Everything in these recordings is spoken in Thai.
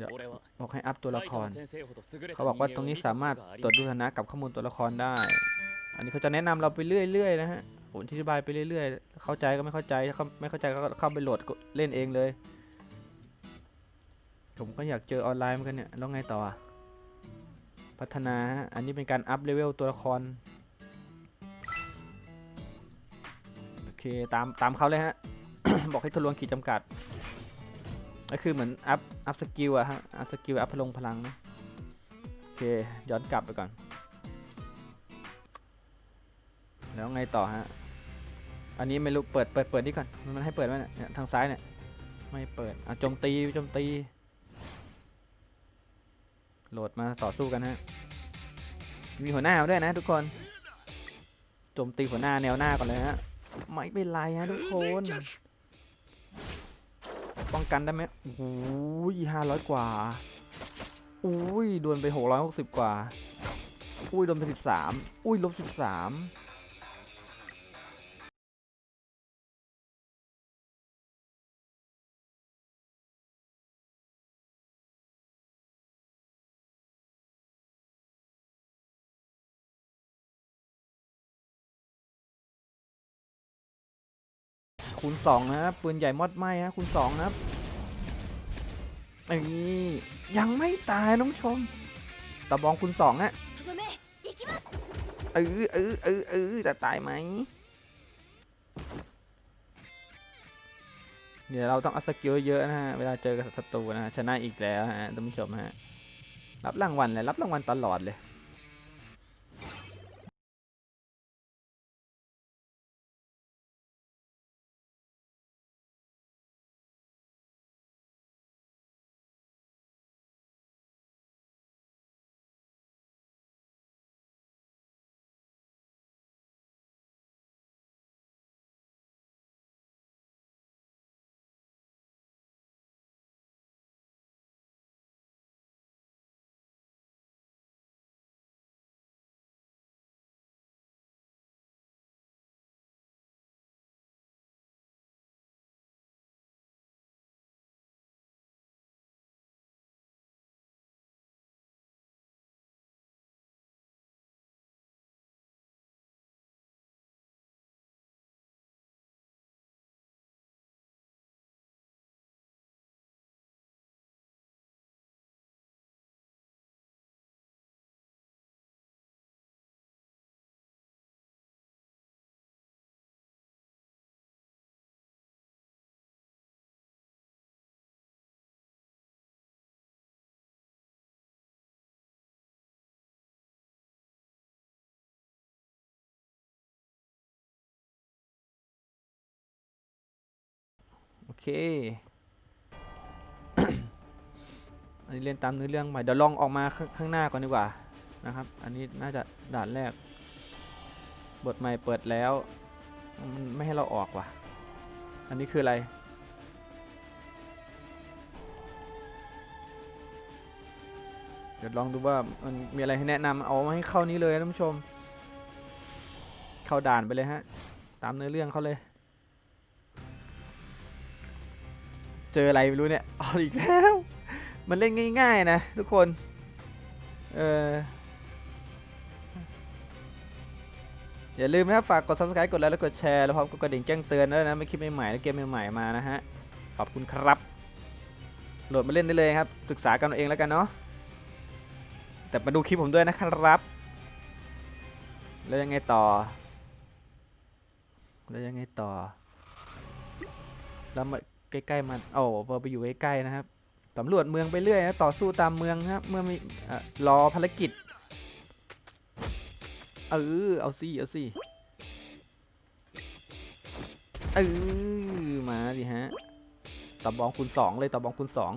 เดี๋ยวบอกให้อัพตัวละคร เขาบอกว่าตรงนี้สามารถตรวจดูฐานะกับข้อมูลตัวละครได้ อันนี้เขาจะแนะนำเราไปเรื่อยๆนะฮะผมอธิบายไปเรื่อยๆ เข้าใจก็ไม่เข้าใจถ้าไม่เข้าใจก็เข้าไปโหลดเล่นเองเลย ผมก็อยากเจอออนไลน์เหมือนกันเนี่ย แล้วไงต่อพัฒนาอันนี้เป็นการอัพเลเวลตัวละคร โอเค ตามตามเขาเลยฮะ บอกให้ทะลวงขีดจำกัด ก็คือเหมือนอัพ อัพสกิลอะฮะ อัพสกิล อัพพลงพลังนะโอเค ย้อนกลับไปก่อน แล้วไงต่อฮะ อันนี้ไม่รู้ เปิด เปิด เปิดนี่ก่อน มันให้เปิดไหมเนี่ยเนี่ยทางซ้ายเนี่ย ไม่เปิด อะโจมตี โจมตี โหลดมาต่อสู้กันฮะ มีหัวหน้ามาด้วยนะทุกคน โจมตีหัวหน้าแนวหน้าก่อนเลยฮะ ไม่เป็นไรฮะทุกคน ป้องกันได้ไหมโอ้โหห้าร้อยกว่าอุ้ยโดนไปหกร้อยหกสิบกว่า อุ้ยโดนไปสิบสามอุ้ยลบสิบสาม คูณ2นะปืนใหญ่มอดไหมฮะคูณ2ครับนี่ยังไม่ตายน้องชมตะบองคูณ2อะเออเออเออเออแต่ตายไหมเดี๋ยวเราต้องอัพสกิลเยอะนะฮะ เวลาเจอกับศัตรูนะฮะ ชนะอีกแล้วฮะท่านผู้ชมฮะ รับรางวัลเลย รับรางวัลตลอดเลย เค อันนี้เล่นตามเนื้อเรื่องใหม่เดี๋ยวลองออกมาข้างข้างหน้าก่อนดีกว่านะครับ อันนี้น่าจะด่านแรก บทใหม่เปิดแล้วมันไม่ให้เราออกว่ะ อันนี้คืออะไร เดี๋ยวลองดูว่ามันมีอะไรให้แนะนำเอามาให้เข้านี้เลยนะท่านผู้ชม เข้าด่านไปเลยฮะ ตามเนื้อเรื่องเขาเลย เจออะไรไม่รู้เนี่ยเอาอีกแล้ว มันเล่นง่าย ๆ นะ ทุกคน เอออย่าลืมนะครับ ฝากกด subscribe กดไลค์และกดแชร์แล้วพร้อมกดกระดิ่งแจ้งเตือนด้วยนะ ไม่คลิปใหม่ๆและเกมใหม่ๆมานะฮะ ขอบคุณครับ โหลดมาเล่นได้เลยครับ ศึกษากันเอาเองแล้วกันเนาะแต่มาดูคลิปผมด้วยนะครับ แล้วยังไงต่อ แล้วยังไงต่อ แล้วมา ใกล้ๆมันโอ้พอไปอยู่ใกล้ๆนะครับตำรวจเมืองไปเรื่อยนะต่อสู้ตามเมืองครับเมื่อมีรอภารกิจเออเอาซีเอาซีเออมาดิฮะต่อบองคุณสองเลยต่อบองคุณสอง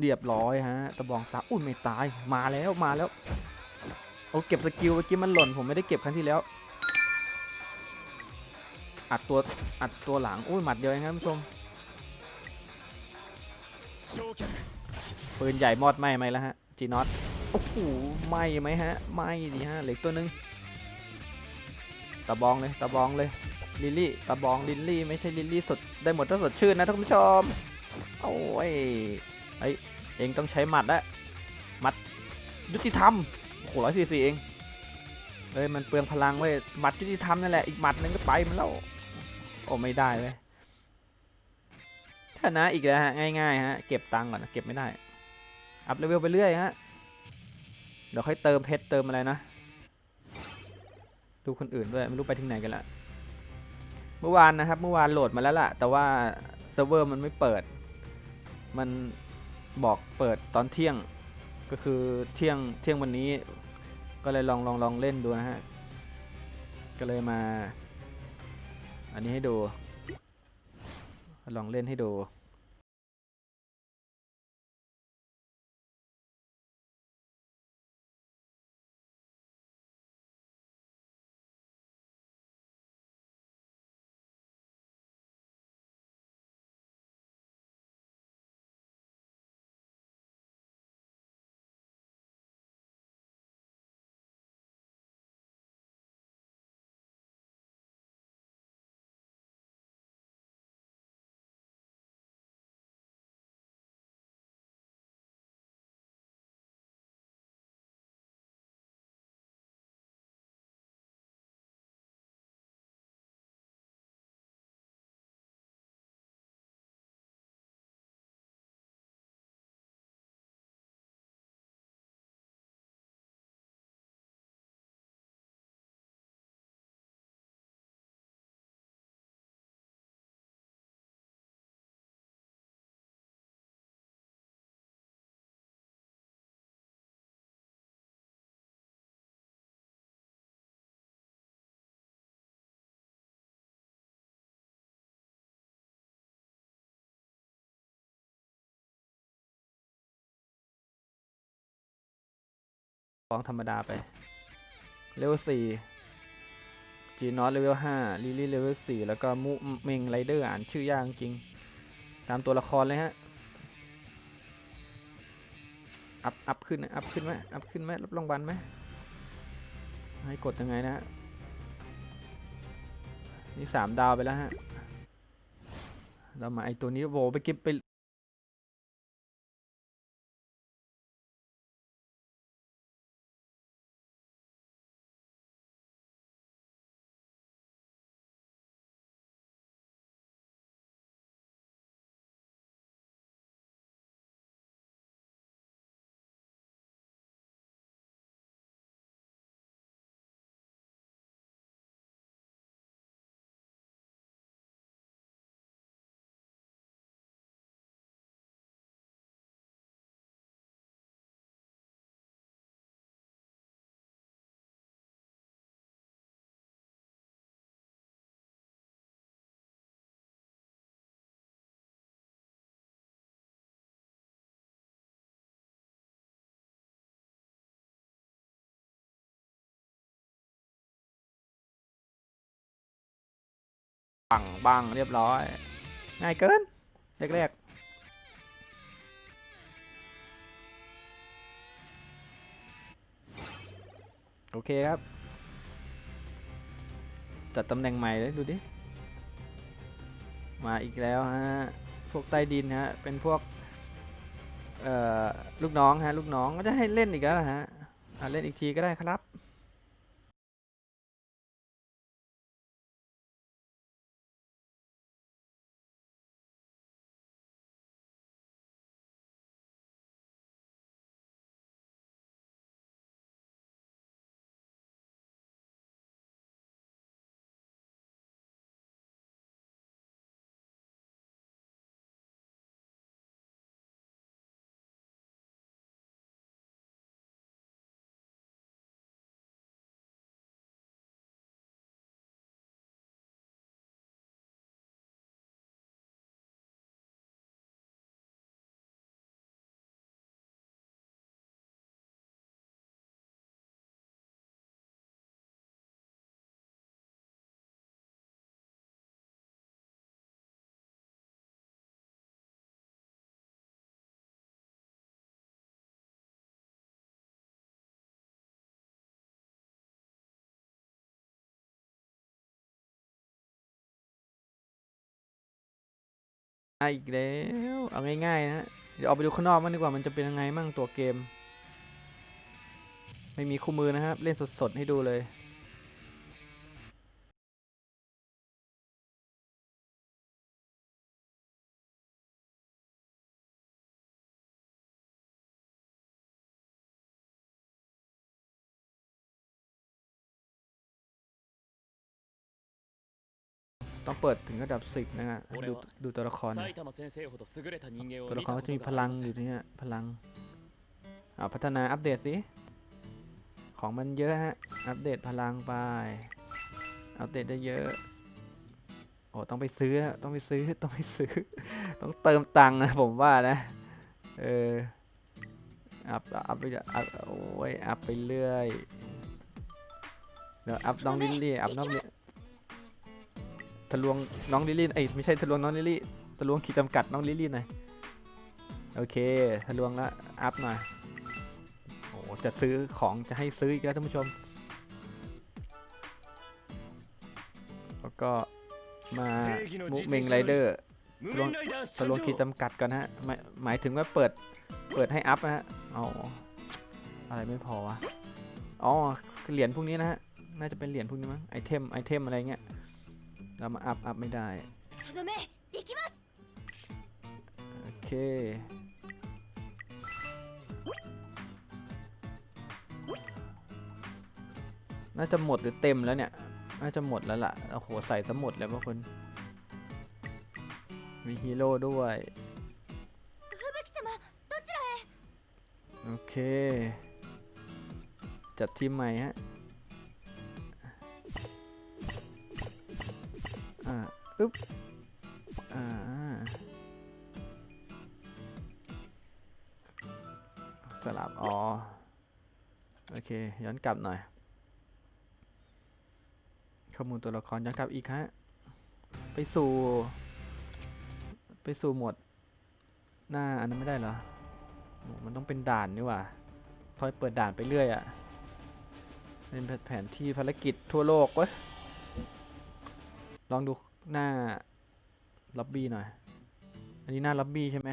เรียบร้อยฮะต่อบองสาอุ้ยไม่ตายมาแล้วมาแล้วโอ้เก็บสกิลเมื่อกี้มันหล่นผมไม่ได้เก็บครั้งที่แล้ว อัดตัวอัดตัวหลังอุ้ยหมัดเดียวเองครับท่านผู้ชมปืนใหญ่มอดไหมไหมแล้วฮะจีน็อตโอ้โหไหมไหมฮะไหมดีฮะเหล็กตัวหนึงตะบองเลยตะบองเลยลิลลี่ตะบองลิลลี่ไม่ใช่ลิลลี่สดได้หมดถ้าสดชื่นนะท่านผู้ชมโอ้ยไอเองต้องใช้หมัดละหมัดยุติธรรมโอ้โหร้อยสี่สี่เองเฮ้ยมันเปลืองพลังเว้ยหมัดยุติธรรมนั่นแหละอีกหมัดหนึงก็ไปมันแล้ว อ้ไม่ได้เว้ยชนะอีกแล้วฮะง่ายๆฮะเก็บตังค์ก่อนนะเก็บไม่ได้ อัพเลเวลไปเรื่อยฮะเดี๋ยวค่อยเติมเพชรเติมอะไรนะ ดูคนอื่นด้วยไม่รู้ไปถึงไหนกันละเมื่อวานนะครับ เมื่อวานโหลดมาแล้วล่ะ แต่ว่าเซิร์ฟเวอร์มันไม่เปิด มันบอกเปิดตอนเที่ยงก็คือเที่ยงเที่ยงวันนี้ ก็เลยลองลองลองเล่นดูนะฮะก็เลยมา อันนี้ให้ดู ลองเล่นให้ดู ของธรรมดาไปเลเวลสี่จีนอตเลเวลห้าลิลี่เลเวลสี่แล้วก็มุเมงไรเดอร์อ่านชื่อยากจริง ตามตัวละครเลยฮะ อัพ อัพขึ้นอัพขึ้นไหมอัพขึ้นไหมรับรางวัลไหมให้กดยังไงนะฮะ นี่สามดาวไปแล้วฮะ เรามาไอตัวนี้โบไปเก็บไป บังบังเรียบร้อย ง่ายเกินแรกๆ โอเคครับ จัดตำแหน่งใหม่เลยดูดิ มาอีกแล้วฮะ พวกใต้ดินฮะ เป็นพวก เอ่อ ลูกน้องฮะ ลูกน้องก็จะให้เล่นอีกแล้วฮะเล่นอีกทีก็ได้ครับ อีกแล้ว เอาง่ายๆนะฮะเดี๋ยวออกไปดูข้างนอกมันดีกว่ามันจะเป็นยังไงมั่งตัวเกม ไม่มีคู่มือนะครับ เล่นสดๆให้ดูเลย ต้องเปิดถึงระดับสิบนะฮะดูดูตัวละครนะตัวละครก็จะมีพลังอยู่นี่พลังอาพัฒนาอัปเดตสิของมันเยอะฮะอัปเดตพลังไปอัปเดตได้เยอะโอ้ต้องไปซื้อต้องไปซื้อต้องไปซื้อ ต้องเติมตังค์นะผมว่านะเอออัพอัพไปอัพโอ้ยอัพไปเรื่อยเดี๋ยวอัพน้องลิลลี่อัพน้องลิ ทะลวงน้องลิลี่เอ้ยไม่ใช่ทะลวงน้องลิลี่ทะลวงขีดจำกัดน้องลิลี่หน่อยโอเคทะลวงละอัพหน่อยโอ้จะซื้อของจะให้ซื้ออีกแล้วท่านผู้ชม แล้วก็มามุกเมงไรเดอร์ทะลวงทะลวงขีดจำกัดก่อนฮะหมายหมายถึงว่าเปิดเปิดให้อัพนะฮะอ๋ออะไรไม่พอวะอ๋อเหรียญพวกนี้นะฮะน่าจะเป็นเหรียญพวกนี้มั้งไอเทมไอเทมอะไรเงี้ย เรามาอัพอัพไม่ได้ โอเค น่าจะหมดหรือเต็มแล้วเนี่ย น่าจะหมดแล้วล่ะ โอ้โห ใส่ซะหมดแล้วพวกคนมีฮีโร่ด้วย โอเค จัดทีมใหม่ฮะึ๊บ อ่า สลับ อ๋อ โอเค ย้อนกลับหน่อย ข้อมูลตัวละครย้อนกลับอีกฮะ ไปสู่ ไปสู่หมด หน้าอันนั้นไม่ได้เหรอ มันต้องเป็นด่านนี่หว่าพอยเปิดด่านไปเรื่อยอะ่ะ เป็นแผนที่ภารกิจทั่วโลกเว้ยลองดู หน้าล็อบบี้หน่อย อันนี้หน้าล็อบบี้ใช่ไหม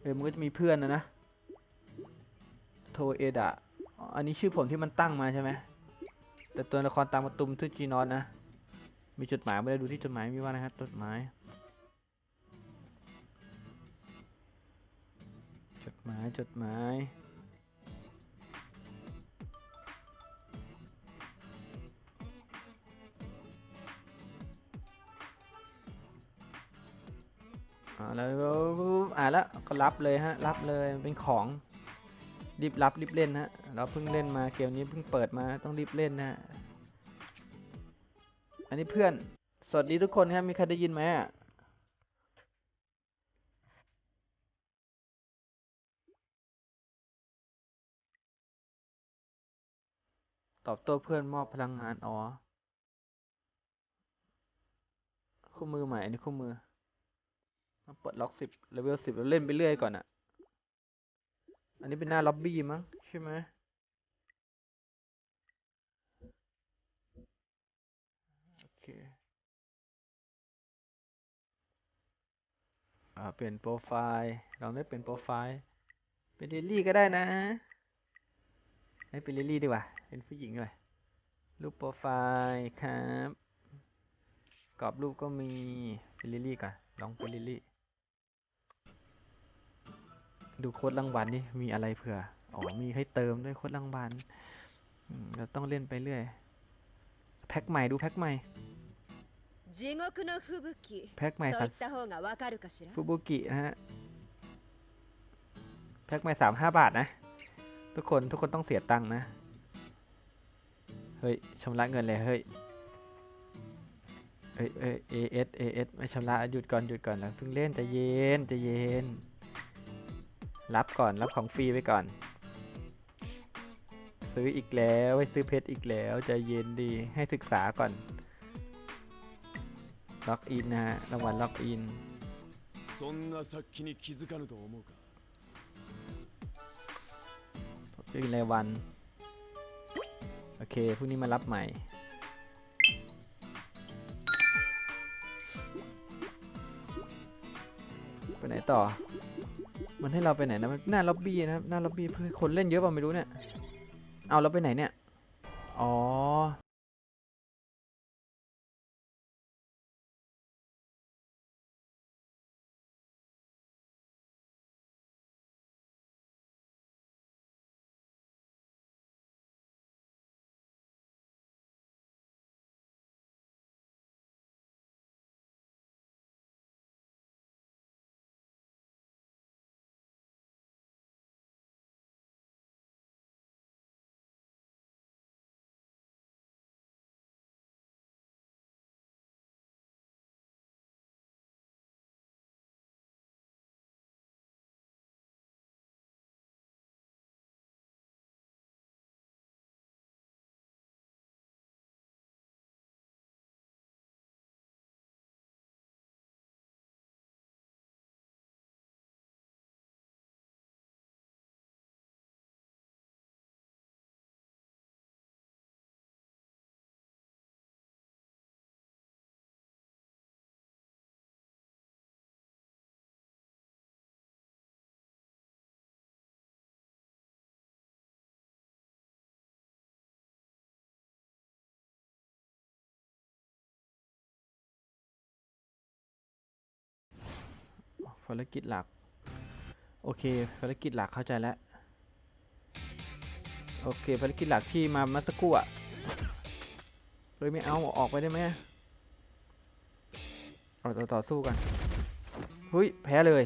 เออมันก็จะมีเพื่อนนะนะ โทเอดะ อันนี้ชื่อผมที่มันตั้งมาใช่ไหม แต่ตัวละครตามมาตุมทื่อจีนอนนะ มีจดหมายไม่ได้ดูที่จดหมายมีว่านะครับจดหมาย จดหมายจดหมาย อ่าแล้วอ่านแล้วก็รับเลยฮะรับเลยเป็นของรีบรับรีบเล่นฮะเราเพิ่งเล่นมาเกมนี้เพิ่งเปิดมาต้องรีบเล่นนะอันนี้เพื่อน สวัสดีทุกคนครับมีใครได้ยินไหมอะตอบโต้เพื่อนมอบพลังงานอ๋อคู่มือใหม่อันนี้คู่มือ เปิดล็อกสิบเลเวลสิบแล้วเล่นไปเรื่อยก่อนอะอันนี้เป็นหน้าล็อบบี้มั้งใช่ไหมโอเคอ่าเปลี่ยนโปรไฟล์ลองได้เป็นโปรไฟล์เป็นลิลลี่ก็ได้นะให้เป็นลิลลี่ดีกว่าเป็นผู้หญิงด้วยรูปโปรไฟล์ครับกรอบรูปก็มีเป็นลิลลี่ก่อนลองเป็นลิลลี่ ดูโค้ดรางวัลนี่มีอะไรเผื่อ อ๋อ มีให้เติมด้วยโค้ดรางวัลเราต้องเล่นไปเรื่อย แพ็คใหม่ดูแพ็คใหม่ แพ็คใหม่สฟูบุกินะฮะ แพ็คใหม่สามห้าบาทนะ ทุกคนทุกคนต้องเสียตังค์นะ เฮ้ยชำระเงินเลยเฮ้ยเอ้ยเอเอเอสเอสไม่ชำระหยุดก่อนหยุดก่อนนะเพิ่งเล่นจะเย็นจะเย็น รับก่อนรับของฟรีไปก่อน ซื้ออีกแล้วไปซื้อเพชรอีกแล้วจะเย็นดีให้ศึกษาก่อน ล็อกอินนะฮะรางวัลล็อกอินชื่อรายวัน โอเคพรุ่งนี้มารับใหม่ไปไหนต่อ มันให้เราไปไหนนะมันหน้าล็อบบี้นะครับหน้าล็อบบี้เพื่อคนเล่นเยอะเปล่าไม่รู้เนี่ยเอาเราไปไหนเนี่ย ภารกิจหลัก โอเคภารกิจหลักเข้าใจแล้ว โอเคภารกิจหลักที่มาเมื่อสักุอะเฮ้ยไม่เอาออกไปได้ไหมเอาต่อต่อสู้กันเฮ้ยแพ้เลย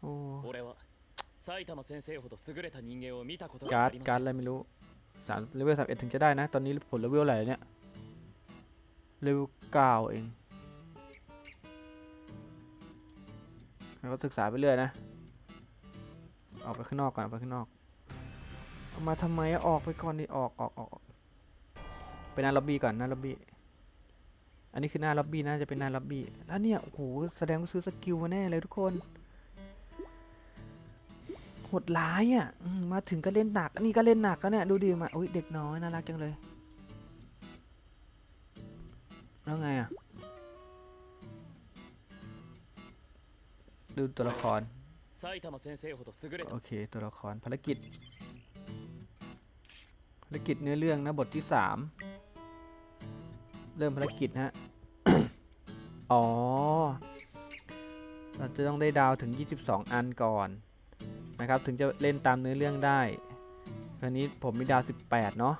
โอ้การ์ดการ์ดอะไรไม่รู้สามเลเวลสามเอ็ดถึงจะได้นะ ตอนนี้ผลเลเวลอะไรเนี่ยเลเวลเก้าเอง แล้วก็ศึกษาไปเรื่อยนะ ออกไปข้างนอกก่อนออกไปข้างนอกเอามาทำไมอะออกไปก่อนดิออกออกออกไปหน้าล็อบบี้ก่อนหน้าล็อบบี้อันนี้คือหน้าล็อบบี้น่าจะเป็นหน้าล็อบบี้แล้วเนี่ยโอ้โหแสดงว่าซื้อสกิลมาแน่เลยทุกคนโหดร้ายอะมาถึงก็เล่นหนักนนี้ก็เล่นหนักแล้วเนี่ยดูดิมาอุ้ยเด็กน้อยน่ารักจังเลย แล้วไงอะูตัวละคร โอเค ตัวละครภารกิจ ภารกิจเนื้อเรื่องนะบทที่สามเริ่มภารกิจฮะ อ๋อ เราจะต้องได้ดาวถึง 22 อันก่อนนะครับ ถึงจะเล่นตามเนื้อเรื่องได้ครนี้ผมมีดาว 18 เนาะ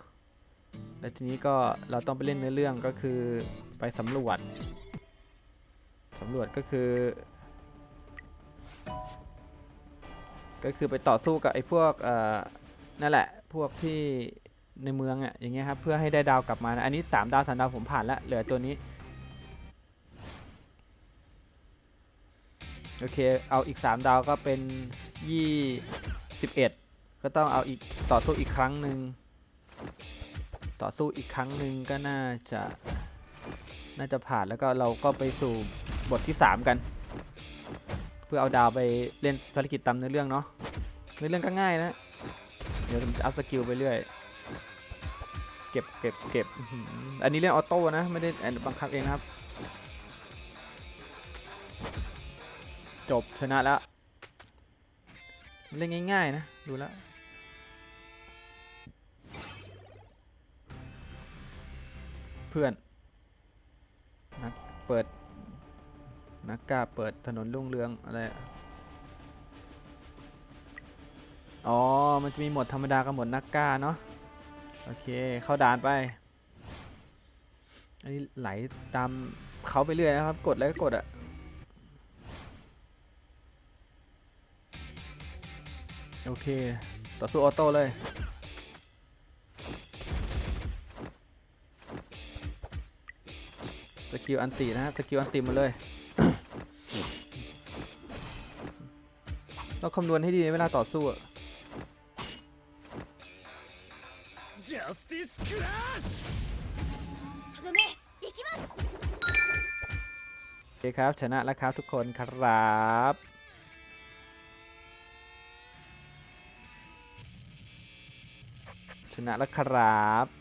และทีนี้ก็เราต้องไปเล่นเนื้อเรื่องก็คือไปสำรวจสำรวจก็คือ ก็คือไปต่อสู้กับไอ้พวกนั่นแหละ พวกที่ในเมืองอะอย่างเงี้ยครับเพื่อให้ได้ดาวกลับมานะอันนี้ 3 ดาวสามดาวผมผ่านแล้วเหลือตัวนี้โอเคเอาอีก 3 ดาวก็เป็น21ก็ต้องเอาอีกต่อสู้อีกครั้งหนึ่งต่อสู้อีกครั้งหนึ่งก็น่าจะน่าจะผ่านแล้วก็เราก็ไปสู่บทที่ 3 กัน พื่อเอาดาวไปเล่นภารกิจตามเนื้อเรื่องเนาะเนื้อเรื่องก็ง่ายนะเดี๋ยวผมจะอัพสกิลไปเรื่อยเก็บเก็บเก็บอันนี้เล่นออโต้นะไม่ได้บังคับเองครับ จบชนะแล้วเล่นง่ายๆนะดูแล้วเพื่อนนักเปิด นักกาเปิดถนนรุ่งเรืองอะไร อ๋อ มันจะมีหมดธรรมดากับหมดนักกาเนาะ โอเค เข้าด่านไป อันนี้ไหลตามเขาไปเรื่อยนะครับ กดแล้วก็กดอะโอเค ต่อสู้ออโต้เลยสกิลอันตินะครับสกิลอันติหมาเลย เราคำนวณให้ดีในเวลาต่อสู้โอเคครับ ชนะแล้วครับทุกคนครับชนะแล้วครับ